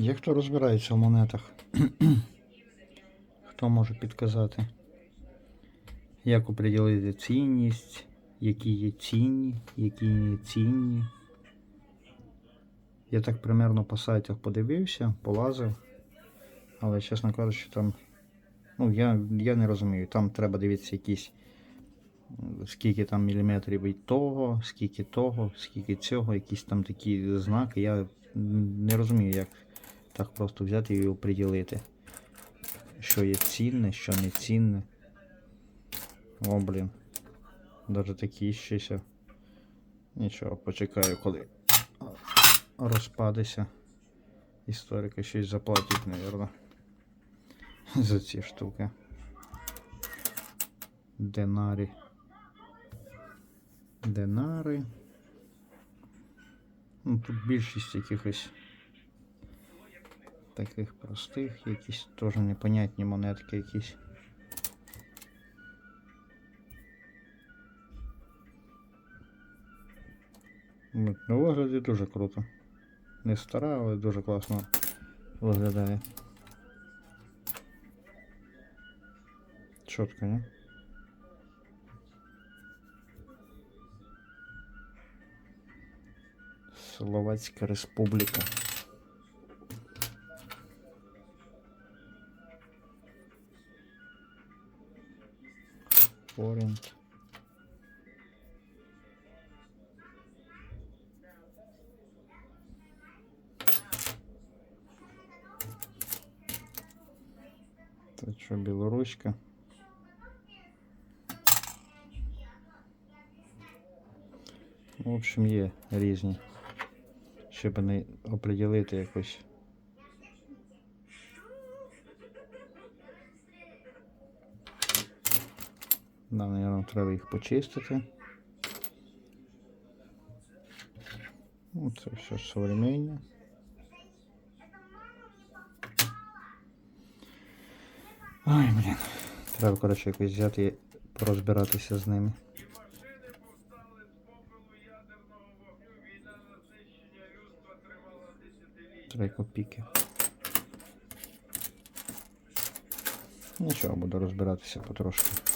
Є хто розбирається в монетах? хто може підказати? Як оприділити цінність, які є цінні, які не цінні. Я так примерно по сайтах подивився, полазив. Але, чесно кажучи, там. Ну, я, я не розумію. Там треба дивитися якісь. Скільки там міліметрів від того, скільки того, скільки цього, якісь там такі знаки. Я не розумію, як так просто взяти і оприділити. Що є цінне, що не цінне. О, блін. Даже такі щось. Нічого, почекаю, коли розпадеться. Історики щось заплатять, мабуть. За ці штуки. Динарі. Динари. Ну, тут більшість якихось таких простих, якісь теж непонятні монетки якісь. Ну, На вигляді дуже круто. Не стара, але дуже класно виглядає. Чітко, не? Словацька Республіка. Форінт. Це що, білоруська? В общем, є різні. Щоб не оприділити якось. Да, наверное, треба їх почистити. Ну, це все современне. Ой, блін. Треба, коротше, якось взяти і порозбиратися з ними. Три копійки. Нічого, буду розбиратися потрошки.